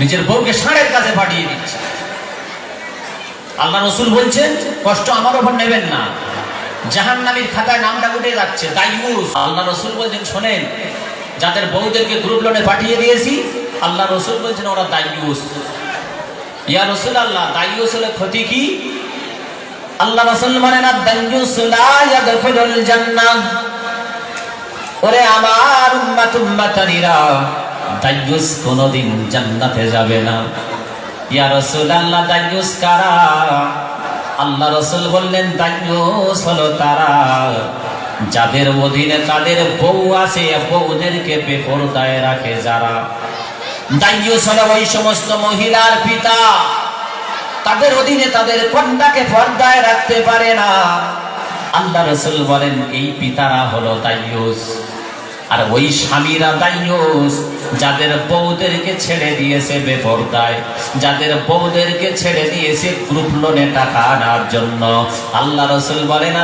নিজের বউকে ষাঁড়ের কাছে পাঠিয়ে দিচ্ছে। আল্লাহ রসুল বলছেন, কষ্ট আমার ওপর নেবেন না। জাহান নামীর খাতায় নামটা উঠে যাচ্ছে দাইমুস আল্লাহ রসুল বলছেন, শোনেন, যাদের বউদেরকে গ্রুপ লোনে পাঠিয়ে দিয়েছি, আল্লাহ রসুল বলছেন, ওরা দাইমুস ইয়া রসুল আল্লাহ দাইমুস হলে ক্ষতি কি? আল্লাহ রসুল মানে না দাইমুস লা ইয়াদখুলুল জান্নাহ। ওরে আমার উম্মাত উম্মাতানিরা দাইয়ুস কোনদিন জান্নাতে যাবে না। ইয়া রাসূলুল্লাহ দাইয়ুস কারা? আল্লাহ রাসূল বললেন দাইয়ুস হলো তারা যাদের অধীনে তাদের বউ আছে, বউদেরকে বেপরদায় রাখে যারা। দাইয়ুস হলো ওই সমস্ত মহিলার পিতা। তাদের অধীনে তাদের কন্যাকে পর্দায় রাখতে পারে না। আল্লাহ রসুল বলেন, এই পিতারা হলো দাইয়ুস আর ওই স্বামীরা দাইয়ুস যাদের বউদেরকে ছেড়ে দিয়েছে বেপরদায়, যাদের বউদেরকে ছেড়ে দিয়েছে গ্রুপ লোনে টাকা আনার জন্য। আল্লাহ রসুল বলেন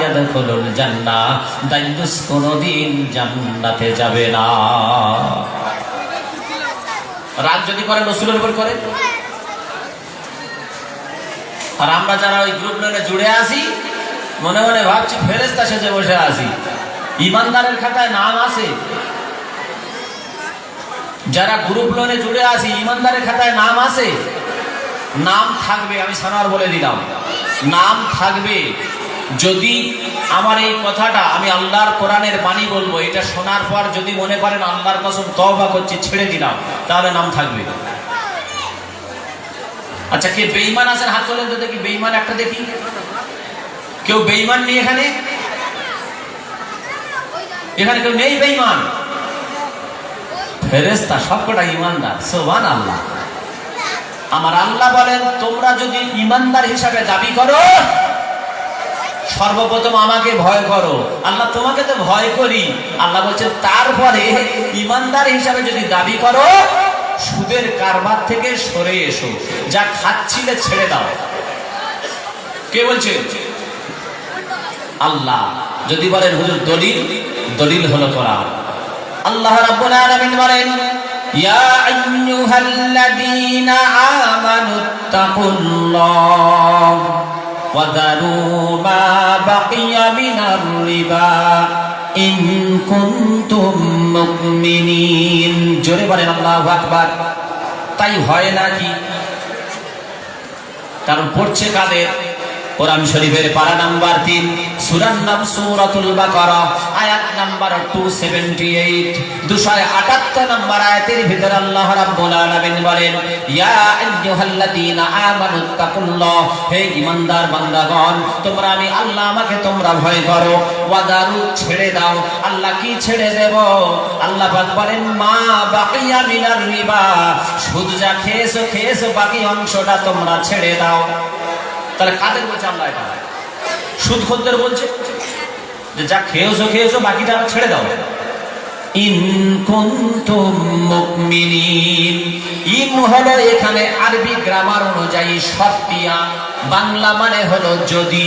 ইয়াদখুলুল জান্নাহ কোনোদিন জান্নাতে যাবে না। রাগ যদি করে রসুলের উপর করে? আর আমরা যারা ওই গ্রুপ লোনে জুড়ে আসি মনে মনে ভাবছি ফেরেস্তা সেজে বসে আছি। ইমানদারের খাতায় নাম আছে? যারা গ্রুপ লোনে জুড়ে আসি ইমানদারের খাতায় নাম আছে? নাম থাকবে, আমি সানার বলে দিলাম। নাম থাকবে। যদি আমার এই কথাটা আমি আল্লাহর কোরআনের বাণী বলব, এটা শোনার পর যদি মনে করেন আল্লাহর কসম তওবা করছি, ছেড়ে দিলাম, তাহলে নাম থাকবে। আচ্ছা কে বেঈমান আছেন? হাত তোলেন তো দেখি, বেঈমান একটা দেখি। কেউ বেঈমান নেই এখানে? এখানে কেউ নেই বেঈমান। ফেরেস্তা সবকটা ইমানদার সোবান আল্লাহ আমার আল্লাহ বলেন, তোমরা যদি ইমানদার হিসাবে দাবি করো, সর্বপ্রথম আমাকে ভয় করো। আল্লাহ তোমাকে তো ভয় করি। আল্লাহ বলছে তারপরে ইমানদার হিসাবে যদি দাবি করো, সুদের কারবার থেকে সরে এসো। যা খাচ্ছিলে ছেড়ে দাও। কে বলছে? আল্লাহ। যদি বলেন, হুজুর, দলিল? দলিল হলো কোরআন। আল্লাহ রাব্বুল আলামিন বলেন, ইয়া আইয়ুহাল্লাযীনা আমানুত্তাকুল্লাহ ওয়া দারু মা বাকিয়া মিনার রিবা ইন কুনতুম জোরে বলেন, আল্লাহু আকবার। তাই হয় নাকি? কারণ পড়ছে কাদের? কোরআন শরীফের পারা নাম্বার তিন সুরার নাম সুরাতুল বাকারা, আয়াত নাম্বার 278 278 নাম্বার আয়াতের ভিতর আল্লাহ রাব্বুল আলামিন বলেন, ইয়া আইয়ুহাল্লাযীনা আমানুত্তাকুল্লাহ হে ঈমানদার বান্দাগণ, তোমরা আমি আল্লাহ আমাকে তোমরা ভয় করো, ওয়াদারু ছেড়ে দাও, আল্লাহ কি ছেড়ে দেব? আল্লাহ পাক বলেন, মা বাকিয়া মিনার রিবা সুদ যা খেয়েছো খেয়েছো, বাকি অংশটা তোমরা ছেড়ে দাও। তাহলে কাদের বলছে আল্লাহ এটা সুদ খদ্দের বলছে যে যা খেয়েছো খেয়েছো, বাকিটা ছেড়ে দাও। ইন এখানে আরবি গ্রামার অনুযায়ী শর্তিয়া বাংলা মানে হলো যদি।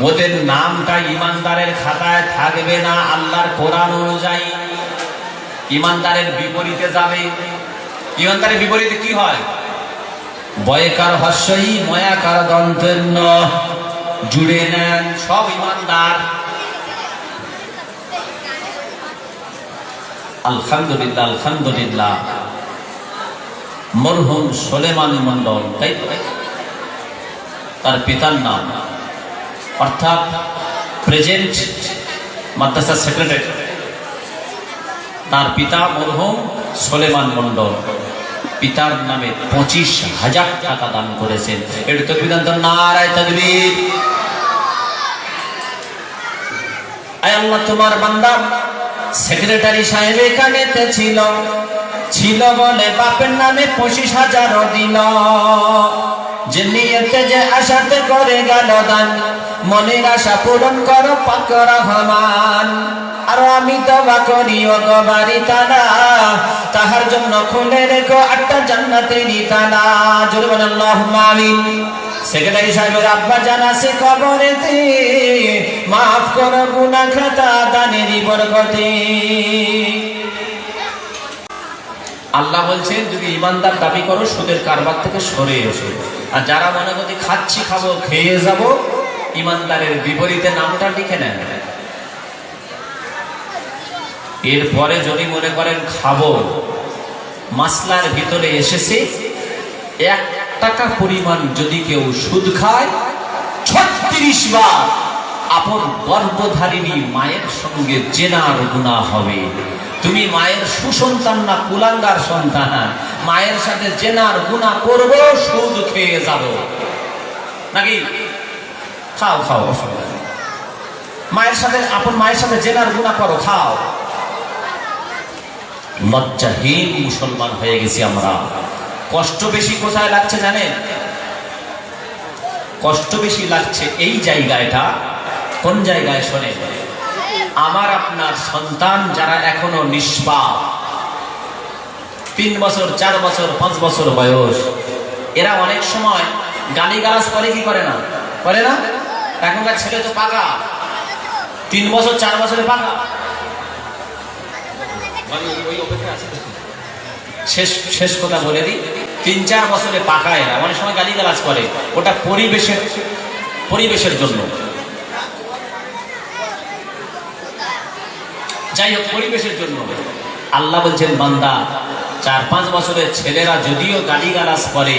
ওদের নামটা ইমানদারের খাতায় থাকবে না, আল্লাহর কোরআন অনুযায়ী। ইমানদারের বিপরীতে যাবে। ইমানদারের বিপরীতে কি হয়? বয়কার হস্যই ময়াকার দন্তের জুড়ে নেন সব ইমানদার। আলহামদুলিল্লাহ আলহামদুলিল্লাহ। মরহুম সোলেমান মন্ডল তাই তার পিতার নাম অর্থাৎ প্রেজেন্ট মাদ্রাসা সেক্রেটারি, তার পিতা মরহুম সোলেমান মন্ডল পিতার নামে পঁচিশ হাজার টাকা দান করেছেন। এটা তো বিধান নারায় তকবীর। আয় আল্লাহ, তোমার বান্দা সেক্রেটারি সাহেব এখানেতে ছিল। ছিল বলে বাপের নামে পঁচিশ হাজারও দিল। যে নিয়েতে যে আশাতে করে গেল দান মনের আশা পূরণ করো পাক রহমান। আর আমি দবা করি ও গবারি তাহার জন্য খুলে রেখো আটটা জান্নাতেরই তালা জোরে বলেন, আল্লাহুম্মা আমিন। সেক্রেটারি সাহেবের আব্বা কবরেতে, মাফ করো খাতা বরকতে। আল্লাহ বলছেন, যদি ইমানদার দাবি করো, সুদের কারবার থেকে সরে এসো। আর যারা মনে করি খাচ্ছি, খাব, খেয়ে যাব, ইমানদারের বিপরীতে নামটা লিখে নেন। এরপরে যদি মনে করেন খাব, মাসলার ভিতরে এসেছে, এক টাকা পরিমাণ যদি কেউ সুদ খায়, ছত্রিশ বার আপন গর্ভধারিণী মায়ের সঙ্গে জেনার গুণা হবে। তুমি মায়ের সুসন্তান না কুলাঙ্গার সন্তান? মায়ের সাথে জেনার গুণা করব, সুদ খেয়ে যাব। নাকি? খাও খাও মায়ের সাথে, আপন মায়ের সাথে জেনার গুণা করো, খাও। লজ্জাহীন মুসলমান হয়ে গেছি আমরা। কষ্ট বেশি কোথায় লাগছে জানেন? কষ্ট বেশি লাগছে এই জায়গাটা। কোন জায়গায় শোনে আমার আপনার সন্তান যারা এখনও নিষ্পাপ, তিন বছর, চার বছর, পাঁচ বছর বয়স, এরা অনেক সময় গালিগালাজ করে কি করে না? করে না? এখনকার ছেলে তো পাকা। তিন বছর, চার বছরে পাকা। শেষ শেষ কথা বলে দিই, তিন, চার বছরে পাকা এরা অনেক সময় গালিগালাজ করে। ওটা পরিবেশের পরিবেশের জন্য। যাই হোক পরিবেশের জন্য আল্লাহ বলছেন, বান্দা, চার পাঁচ বছরের ছেলেরা যদিও গালিগালাজ করে,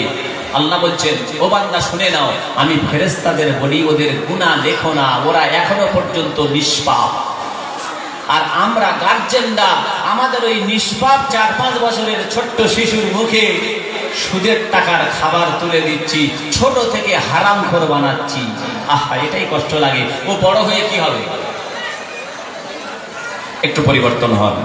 আল্লাহ বলছেন, ও বান্দা, শুনে নাও, আমি ফেরেস্তাদের বলি, ওদের গুণা দেখো না, ওরা এখনও পর্যন্ত নিষ্পাপ। আর আমরা গার্জেনরা, আমাদের ওই নিষ্পাপ চার পাঁচ বছরের ছোট্ট শিশুর মুখে সুদের টাকার খাবার তুলে দিচ্ছি, ছোট থেকে হারাম খোর বানাচ্ছি। আহা, এটাই কষ্ট লাগে। ও বড় হয়ে কি হবে? একটু পরিবর্তন হয়